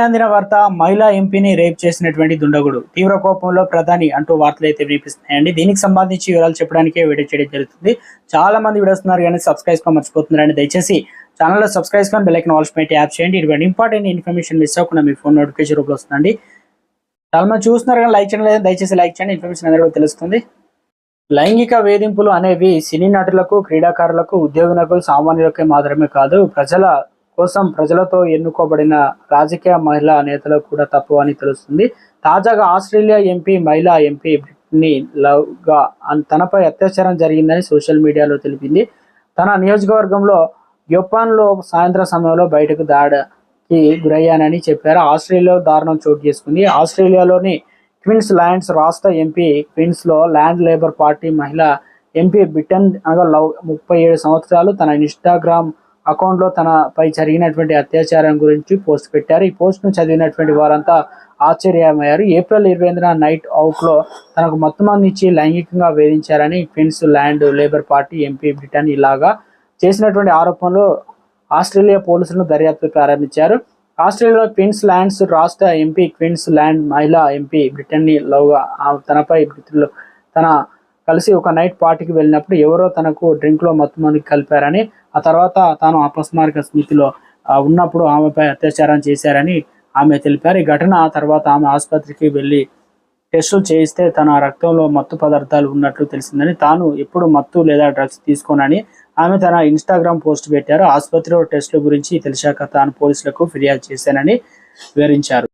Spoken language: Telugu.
అందిన వార్త మహిళా ఎంపీని రేప్ చేసినటువంటి దుండగుడు. తీవ్ర కోపంలో ప్రధాని అంటూ వార్తలు అయితే వినిపిస్తున్నాయండి. దీనికి సంబంధించి వివరాలు చెప్పడానికే వీడియో చేయడం జరుగుతుంది. చాలా మంది వీడియోస్తున్నారు కానీ సబ్స్క్రైబ్గా మర్చిపోతున్నారని దయచేసి ఛానల్లో సబ్స్క్రైబ్ కానీ బెల్లైకన్ వాల్స్ పెట్టి యాప్ చేయండి. ఇటువంటి ఇంపార్టెంట్ ఇన్ఫర్మేషన్ మిస్ అవ్వకుండా మీ ఫోన్ నోటిఫికేషన్ రూపంలో వస్తుందండి. చాలా మంది చూస్తున్నారు కానీ లైక్ చేయడం దయచేసి లైక్ చేయండి. ఇన్ఫర్మేషన్ అందరికీ తెలుస్తుంది. లైంగిక వేధింపులు అనేవి సినీ నటులకు క్రీడాకారులకు ఉద్యోగులకు సామాన్యులకే మాత్రమే కాదు ప్రజల కోసం ప్రజలతో ఎన్నుకోబడిన రాజకీయ మహిళా నేతలకు కూడా తప్పు అని తెలుస్తుంది. తాజాగా ఆస్ట్రేలియా ఎంపీ మహిళా ఎంపీ బ్రిట్నీ లవ్గా తనపై అత్యాచారం జరిగిందని సోషల్ మీడియాలో తెలిపింది. తన నియోజకవర్గంలో జపాన్లో సాయంత్రం సమయంలో బయటకు దాడికి గురయ్యానని చెప్పారు. ఆస్ట్రేలియాలో దారుణం చోటు చేసుకుంది. ఆస్ట్రేలియాలోని క్వీన్స్ ల్యాండ్స్ రాష్ట్ర ఎంపీ క్విన్స్లో ల్యాండ్ లేబర్ పార్టీ మహిళ ఎంపీ బ్రిటన్ అనగా లవ్ ముప్పై ఏడు సంవత్సరాలు తన ఇన్స్టాగ్రామ్ అకౌంట్లో తనపై జరిగినటువంటి అత్యాచారం గురించి పోస్ట్ పెట్టారు. ఈ పోస్ట్ను చదివినటువంటి వారంతా ఆశ్చర్యమయ్యారు. ఏప్రిల్ ఇరవై ఎనిమిదిన నైట్ అవుట్లో తనకు మొత్తం అందించి లైంగికంగా వేధించారని Queensland labour party MP Brittany ఇలాగా చేసినటువంటి ఆరోపణలు ఆస్ట్రేలియా పోలీసులను దర్యాప్తు ప్రారంభించారు. ఆస్ట్రేలియాలో క్వీన్స్ ల్యాండ్స్ రాష్ట్ర ఎంపీ క్వీన్స్ ల్యాండ్ మహిళా ఎంపీ బ్రిటన్ని లవ్గా తనపై మృతులు తన కలిసి ఒక నైట్ పార్టీకి వెళ్ళినప్పుడు ఎవరో తనకు డ్రింక్లో మొత్తం మందికి కలిపారని ఆ తర్వాత తాను అపస్మారక స్మితిలో ఉన్నప్పుడు ఆమెపై అత్యాచారం చేశారని ఆమె తెలిపారు. ఈ ఘటన ఆ తర్వాత ఆమె ఆసుపత్రికి వెళ్ళి టెస్టులు చేయిస్తే తన రక్తంలో మత్తు పదార్థాలు ఉన్నట్లు తెలిసిందని తాను ఎప్పుడు మత్తు లేదా డ్రగ్స్ తీసుకోనని ఆమె తన ఇన్స్టాగ్రామ్ పోస్ట్ పెట్టారు. ఆసుపత్రిలో టెస్టుల గురించి తెలిసాక తాను పోలీసులకు ఫిర్యాదు చేశానని వివరించారు.